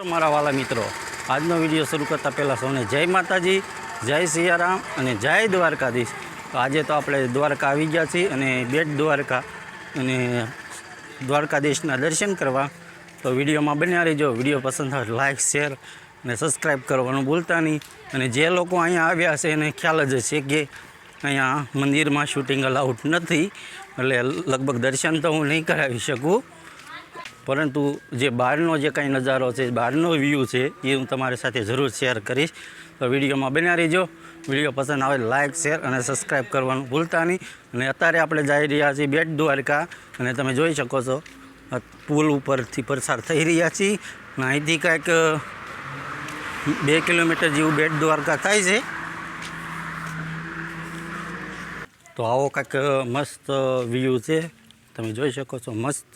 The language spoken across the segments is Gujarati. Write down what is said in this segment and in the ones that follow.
મારા વાલા મિત્રો, આજનો વીડિયો શરૂ કરતાં પહેલાં સૌને જય માતાજી, જય સિયારામ અને જય દ્વારકાધીશ. તો આજે તો આપણે દ્વારકા આવી ગયા છીએ અને બેટ દ્વારકા અને દ્વારકાધીશના દર્શન કરવા. તો વિડીયોમાં બન્યા રહીજો. વીડિયો પસંદ આવે લાઇક શેર અને સબસ્ક્રાઈબ કરવાનું ભૂલતા નહીં. અને જે લોકો અહીંયા આવ્યા છે એને ખ્યાલ જ છે કે અહીંયા મંદિરમાં શૂટિંગ અલાઉડ નથી. એટલે લગભગ દર્શન તો હું નહીં કરાવી શકું. પરંતુ જે બહારનો જે કાંઈ નજારો છે બહારનો વ્યૂ છે, એ હું તમારી સાથે જરૂર શેર કરીશ. તો વિડીયોમાં બન્યા રહીજો. વીડિયો પસંદ આવે લાઇક શેર અને સબસ્ક્રાઈબ કરવાનું ભૂલતા નહીં. અને અત્યારે આપણે જઈ રહ્યા છીએ બેટ દ્વારકા અને તમે જોઈ શકો છો પુલ ઉપરથી પસાર થઈ રહ્યા છીએ. અને અહીંથી કાંઈક બે કિલોમીટર જેવું બેટ દ્વારકા થાય છે. તો આવો કાંઈક મસ્ત વ્યૂ છે. તમે જોઈ શકો છો, મસ્ત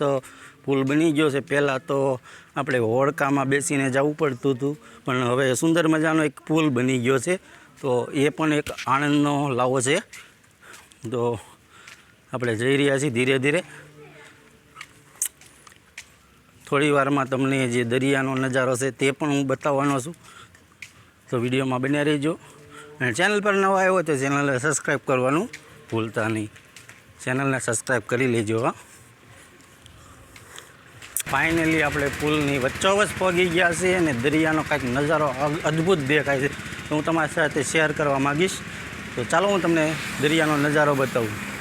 પુલ બની ગયો છે. પહેલાં તો આપણે હોડકામાં બેસીને જવું પડતું હતું, પણ હવે સુંદર મજાનો એક પુલ બની ગયો છે. તો એ પણ એક આનંદનો લાવો છે. તો આપણે જઈ રહ્યા છીએ ધીરે ધીરે. થોડી વારમાં તમને જે દરિયાનો નજારો છે તે પણ હું બતાવવાનો છું. તો વિડીયોમાં બન્યા રહેજો. અને ચેનલ પર નવા આવ્યો તો ચેનલને સબસ્ક્રાઈબ કરવાનું ભૂલતા નહીં. ચેનલને સબસ્ક્રાઈબ કરી લેજો ફાઇનલી આપણે પુલની વચ્ચોવચ પહોંચી ગયા છીએ અને દરિયાનો કાંઈક નજારો અદ્ભુત દેખાય છે. હું તમારી સાથે શેર કરવા માગીશ. તો ચાલો હું તમને દરિયાનો નજારો બતાવું.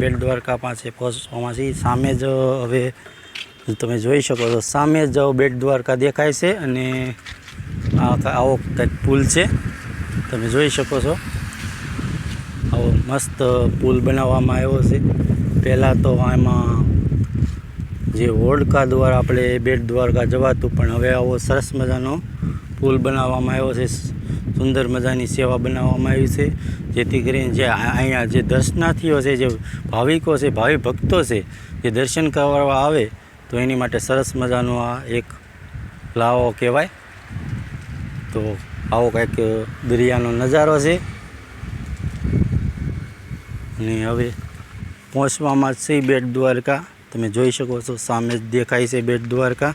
બેટ દ્વારકા પાસે પહોંચવામાં છીએ સામે જ, હવે તમે જોઈ શકો છો, સામે જ બેટ દ્વારકા દેખાય છે અને આવો કંઈક પુલ છે. તમે જોઈ શકો છો. આવો મસ્ત પુલ બનાવવામાં આવ્યો છે. પહેલાં તો આમાં જે હોડકા દ્વારા આપણે બેટ દ્વારકા જવાતું, પણ હવે આવો સરસ મજાનો પુલ બનાવવામાં આવ્યો છે. સુંદર મજાની સેવા બનાવવામાં આવી છે. જેથી કરીને જે અહીંયા જે દર્શનાર્થીઓ છે, જે ભાવિકો છે, ભાવિ ભક્તો છે, જે દર્શન કરવા આવે, તો એની માટે સરસ મજાનો આ એક લાવો કહેવાય. તો આવો કંઈક દરિયાનો નજારો છે. અને હવે પહોંચવામાં છે બેટ દ્વારકા. તમે જોઈ શકો છો, સામે જ દેખાય છે બેટ દ્વારકા.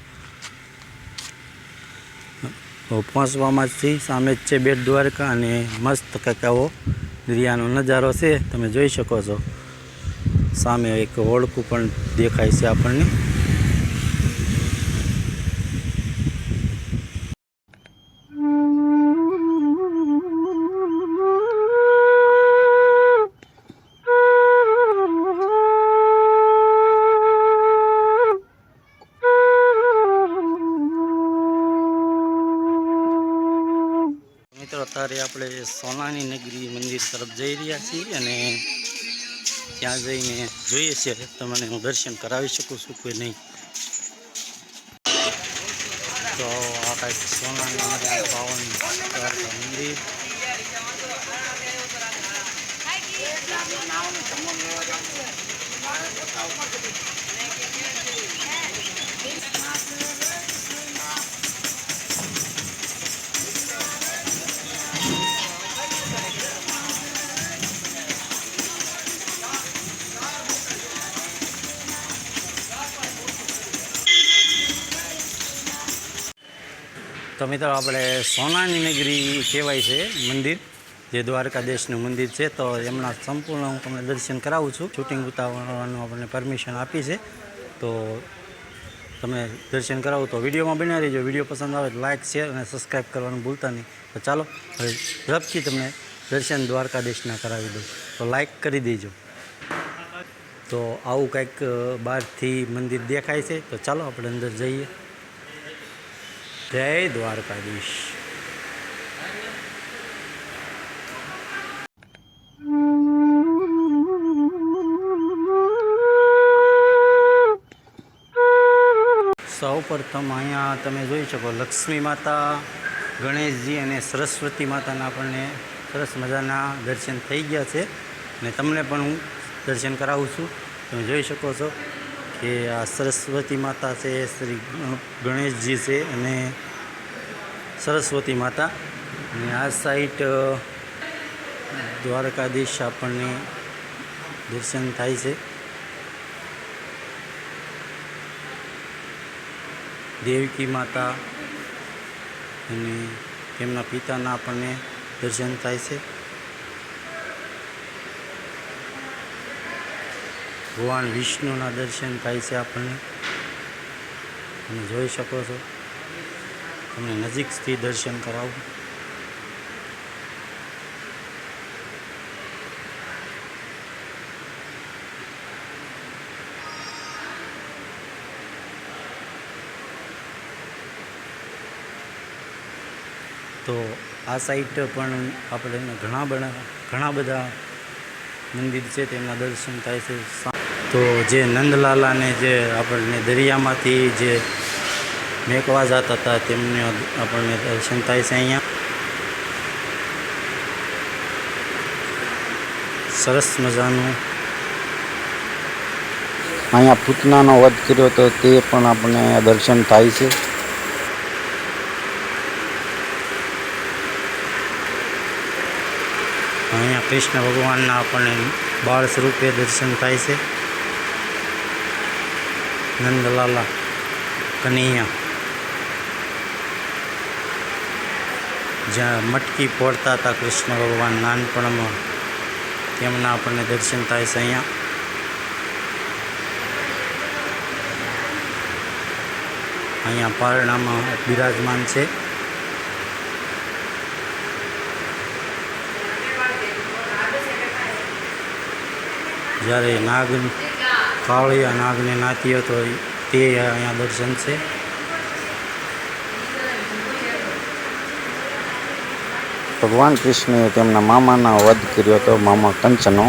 પહોંચવામાં જ સામે જ છે બેટ દ્વારકા અને મસ્ત કંઈક દરિયાનો નજારો છે તમે જોઈ શકો છો. સામે એક હોડકું પણ દેખાય છે આપણને. આપણે સોનાની નગરી મંદિર તરફ જઈ રહ્યા છીએ અને ત્યાં જઈને જોઈએ છીએ તમને હું દર્શન કરાવી શકું છું કે નહીં? તો આ કાંઈક સોનાની નગરી પાવન Thank મંદિર. તો મિત્રો, આપણે સોનાની નગરી કહેવાય છે મંદિર, જે દ્વારકાધીશનું મંદિર છે. તો એમના સંપૂર્ણ હું તમને દર્શન કરાવું છું. શૂટિંગ ઉતારવાનું આપણને પરમિશન આપી છે. તો તમે દર્શન કરાવો તો વિડીયોમાં બન્યા રહેજો. વીડિયો પસંદ આવે તો લાઇક શેર અને સબસ્ક્રાઈબ કરવાનું ભૂલતા નહીં. તો ચાલો, હવે ઝડપથી તમને દર્શન દ્વારકાધીશના કરાવી દઉં. તો લાઈક કરી દેજો. તો આવું કંઈક બહારથી મંદિર દેખાય છે. તો ચાલો, આપણે અંદર જઈએ. જય દ્વારકાધીશ. સૌ પ્રથમ અહીંયા તમે જોઈ શકો લક્ષ્મી માતા, ગણેશજી અને સરસ્વતી માતાના આપણને સરસ મજાના દર્શન થઈ ગયા છે. અને તમને પણ હું દર્શન કરાવું છું. તમે જોઈ શકો છો. કે આ સરસ્વતી માતા છે, શ્રી ગણેશજી છે અને સરસ્વતી માતા. અને આ સાઈડ દ્વારકાધીશ આપણને દર્શન થાય છે. દેવકી માતા અને તેમના પિતાના આપણને દર્શન થાય છે. ભગવાન વિષ્ણુના દર્શન થાય છે આપણને. તમે જોઈ શકો છો. તમને નજીકથી દર્શન કરાવું. તો આ સાઈટ પણ આપણે ઘણા બધા ઘણા બધા મંદિર છે તેમના દર્શન થાય છે. તો જે નંદલાલાને જે આપણને દરિયામાંથી જે મેકવા જતા હતા, તેમને આપણને દર્શન થાય છે અહીંયા. સરસ મજાનું. અહીંયા પૂતનાનો વધ કર્યો તો તે પણ આપણને દર્શન થાય છે અહીંયા કૃષ્ણ ભગવાનના આપણને બાળ સ્વરૂપે દર્શન થાય છે. નંદલાલા કનૈયા. જ્યાં મટકી ફોડતા હતા કૃષ્ણ ભગવાન નાનપણમાં, તેમના આપણને દર્શન થાય છે અહીંયા. અહીંયા પારણામાં બિરાજમાન છે. જ્યારે નાગ કાવળિયા નાગને નાતી હતો તે અહીંયા દર્શન છે. ભગવાન કૃષ્ણએ તેમના મામાનો વધ કર્યો હતો, મામા કંચનો.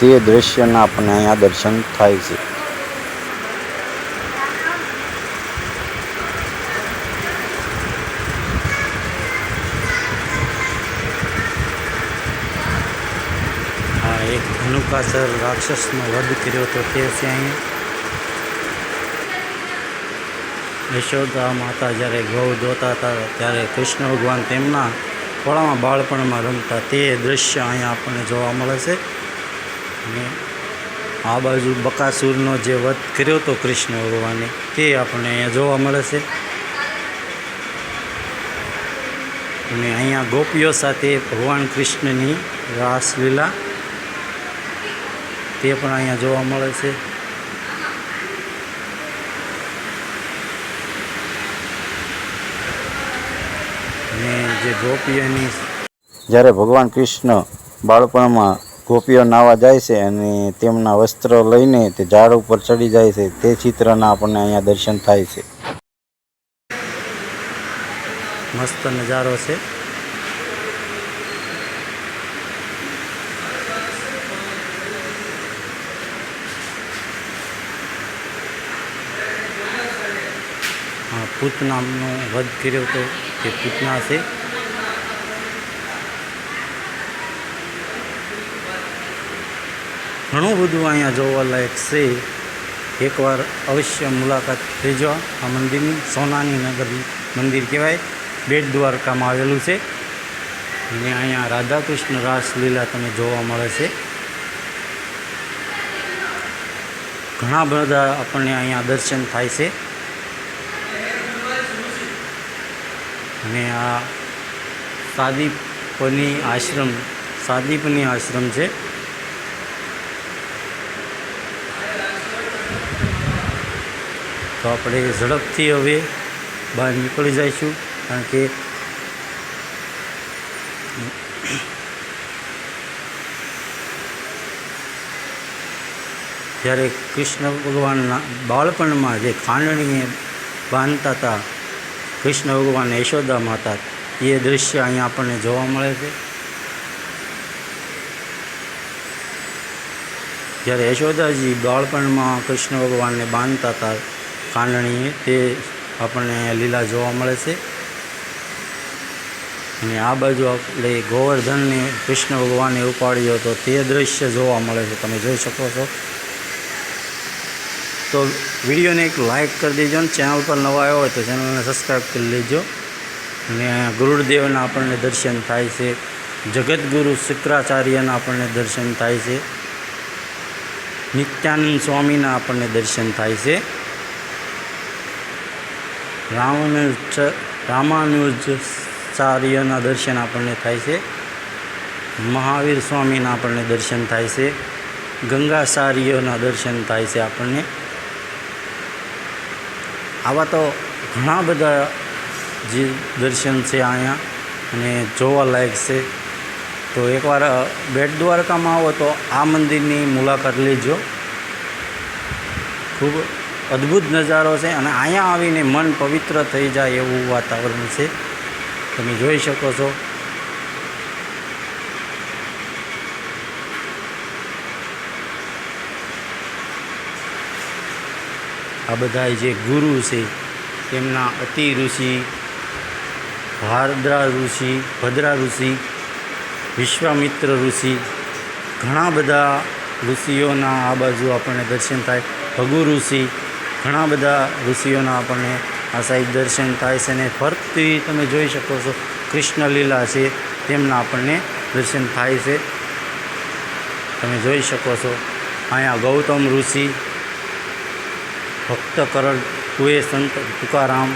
તે દ્રશ્યના આપણને અહીંયા દર્શન થાય છે આ એક ધનુકાસર રાક્ષસનો વધ કર્યો હતો તે છે અહીંયા યશોદા માતા જ્યારે ગૌ જોતા હતા ત્યારે કૃષ્ણ ભગવાન તેમના ખોળામાં બાળપણમાં રમતા તે દૃશ્ય અહીંયા આપણને જોવા મળે છે. અને આ બાજુ બકાસુરનો જે વધ કર્યો હતો કૃષ્ણ ભગવાને તે આપણને અહીંયા જોવા મળે છે. અને અહીંયા ગોપીઓ સાથે ભગવાન કૃષ્ણની રાસલીલા તે પણ અહીંયા જોવા મળે છે. ને જે ગોપીઓની જ્યારે ભગવાન કૃષ્ણ બાળપણમાં ગોપીઓ નાવા જાય છે અને તેમના વસ્ત્ર લઈને તે ઝાડ ઉપર ચડી જાય છે તે ચિત્રના આપણને અહીંયા દર્શન થાય છે. મસ્ત નજારો છે. હા પૂતનાનો વધ કર્યો હતો તે પૂતના છે ઘણું બધું અહીંયા જોવાલાયક છે. એકવાર અવશ્ય મુલાકાત લેજો આ મંદિરની, સોનાની નગર મંદિર કહેવાય. બેટ દ્વારકામાં આવેલું છે. અને અહીંયા રાધાકૃષ્ણ રાસલીલા તમે જોવા મળે છે. ઘણા બધા આપણને અહીંયા દર્શન થાય છે. અને આ સાદીપની આશ્રમ સાદીપની આશ્રમ છે. તો આપણે ઝડપથી હવે બહાર નીકળી જઈશું, કારણ કે જ્યારે કૃષ્ણ ભગવાનના બાળપણમાં જે ખાંડણીએ બાંધતા હતા કૃષ્ણ ભગવાન યશોદા માતા એ દૃશ્ય અહીંયા આપણને જોવા મળે છે. જ્યારે યશોદાજી બાળપણમાં કૃષ્ણ ભગવાનને બાંધતા હતા કાંડણીએ તે આપણને લીલા જોવા મળે છે. અને આ બાજુ આપણે ગોવર્ધનને કૃષ્ણ ભગવાને ઉપાડ્યો હતો તે દૃશ્ય જોવા મળે છે. તમે જોઈ શકો છો. તો વિડીયોને એક લાઇક કરી દેજો ને ચેનલ પર નવા આવ્યો હોય તો ચેનલને સબસ્ક્રાઈબ કરી લેજો. અને ગુરુદેવના આપણને દર્શન થાય છે. જગતગુરુ શુક્રાચાર્યના આપણને દર્શન થાય છે. નિત્યાનંદ સ્વામીના આપણને દર્શન થાય છે. રામાનુજ રામાનુજાચાર્યના દર્શન આપણને થાય છે. મહાવીર સ્વામીના આપણને દર્શન થાય છે. ગંગાચાર્યના દર્શન થાય છે આપણને. આવા તો ઘણા બધા જે દર્શન છે અહીંયા અને જોવાલાયક છે. તો એકવાર બેટ દ્વારકામાં આવો તો આ મંદિરની મુલાકાત લેજો. ખૂબ અદ્ભુત નજારો છે અને અહીંયા આવીને મન પવિત્ર થઈ જાય એવું વાતાવરણ છે. તમે જોઈ શકો છો. આ બધા જે ગુરુ છે તેમના અતિ ઋષિ ભારદ્રા ઋષિ, ભદ્રા ઋષિ, વિશ્વામિત્ર ઋષિ, ઘણા બધા ઋષિઓના આ બાજુ આપણને દર્શન થાય. ભગુ ઋષિ, ઘણા બધા ઋષિઓના આપણને આ સાઈડ દર્શન થાય છે અને ફરતી તમે જોઈ શકો છો કૃષ્ણ લીલા છે, તેમના આપણને દર્શન થાય છે. તમે જોઈ શકો છો, અહીંયા ગૌતમ ઋષિ ભક્ત કરણ કુએ સંત તુકારામ.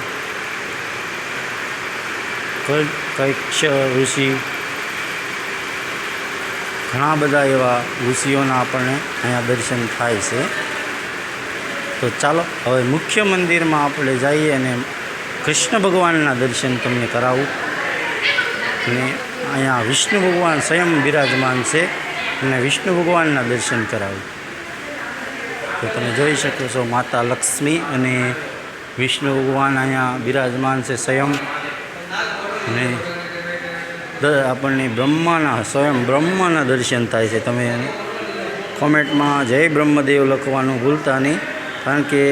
કૈક્ષ ઋષિ. ઘણા બધા એવા ઋષિઓના આપણને અહીંયા દર્શન થાય છે. તો ચાલો, હવે મુખ્ય મંદિરમાં આપણે જઈએ અને કૃષ્ણ ભગવાનના દર્શન તમને કરાવું. અને અહીંયા વિષ્ણુ ભગવાન સ્વયં બિરાજમાન છે અને વિષ્ણુ ભગવાનના દર્શન કરાવું. તો તમે જોઈ શકો છો માતા લક્ષ્મી અને વિષ્ણુ ભગવાન અહીંયા બિરાજમાન છે સ્વયં. અને આપણને બ્રહ્માના, સ્વયં બ્રહ્માના દર્શન થાય છે. તમે કોમેન્ટમાં જય બ્રહ્મદેવ લખવાનું ભૂલતા નહીં, કારણ કે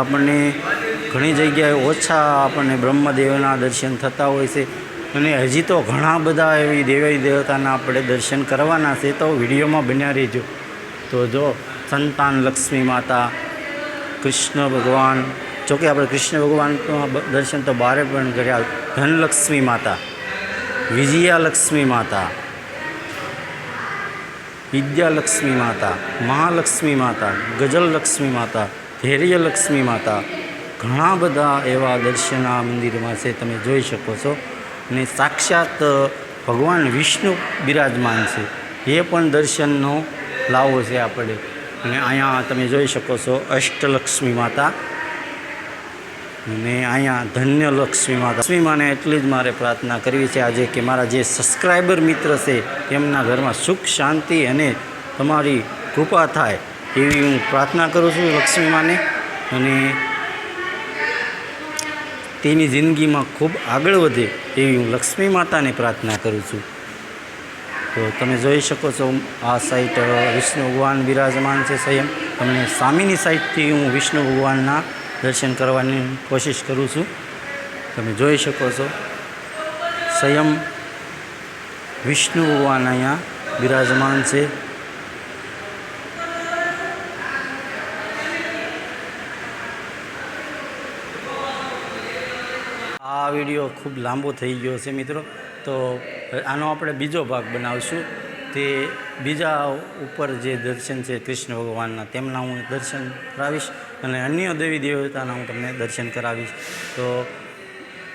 આપણને ઘણી જગ્યાએ ઓછા આપણને બ્રહ્મદેવના દર્શન થતા હોય છે. અને હજી તો ઘણા બધા એવી દેવી દેવતાના આપણે દર્શન કરવાના છે, તો વિડીયોમાં બન્યા રહેજો. તો જો સંતાન લક્ષ્મી માતા, કૃષ્ણ ભગવાન. જોકે આપણે કૃષ્ણ ભગવાનનું દર્શન તો બારે પણ કર્યા. ધનલક્ષ્મી માતા, વિજયાલક્ષ્મી માતા, વિદ્યાલક્ષ્મી માતા, મહાલક્ષ્મી માતા, ગજલલક્ષ્મી માતા, ધૈર્યલક્ષ્મી માતા. ઘણા બધા એવા દર્શન આ મંદિરમાં છે, તમે જોઈ શકો છો. અને સાક્ષાત ભગવાન વિષ્ણુ બિરાજમાન છે. એ પણ દર્શનનો લાવો છે આપણે. અને અહીંયા તમે જોઈ શકો છો અષ્ટલક્ષ્મી માતા. અને અહીંયા ધન્ય લક્ષ્મી માતા. લક્ષ્મી માને એટલી જ મારે પ્રાર્થના કરવી છે આજે કે મારા જે સબસ્ક્રાઈબર મિત્ર છે, તેમના ઘરમાં સુખ, શાંતિ અને તમારી કૃપા થાય એવી હું પ્રાર્થના કરું છું લક્ષ્મી માને. અને તેની જિંદગીમાં ખૂબ આગળ વધે એવી હું લક્ષ્મી માતાને પ્રાર્થના કરું છું. તો તમે જોઈ શકો છો, આ સાઈટ વિષ્ણુ ભગવાન બિરાજમાન છે સ્વયં. તમને સામેની સાઈડથી હું વિષ્ણુ ભગવાનના દર્શન કરવાની કોશિશ કરું છું. તમે જોઈ શકો છો, સ્વયં વિષ્ણુ ભગવાન અહીંયા બિરાજમાન છે. આ વીડિયો ખૂબ લાંબો થઈ ગયો છે મિત્રો. તો આનો આપણે બીજો ભાગ બનાવશું તે બીજા ઉપર જે દર્શન છે કૃષ્ણ ભગવાનના, તેમના હું દર્શન કરાવીશ અને અન્ય દેવી દેવતાના હું તમને દર્શન કરાવીશ. તો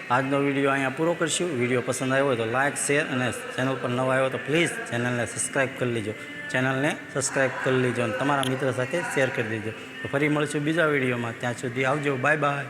આજનો વીડિયો અહીંયા પૂરો કરશું. વીડિયો પસંદ આવ્યો હોય તો લાઇક શેર અને ચેનલ પર નવા આવ્યો તો પ્લીઝ ચેનલને સબસ્ક્રાઈબ કરી લેજો. ચેનલને સબસ્ક્રાઈબ કરી લેજો અને તમારા મિત્ર સાથે શેર કરી દેજો. તો ફરી મળશું બીજા વિડીયોમાં. ત્યાં સુધી આવજો. Bye bye.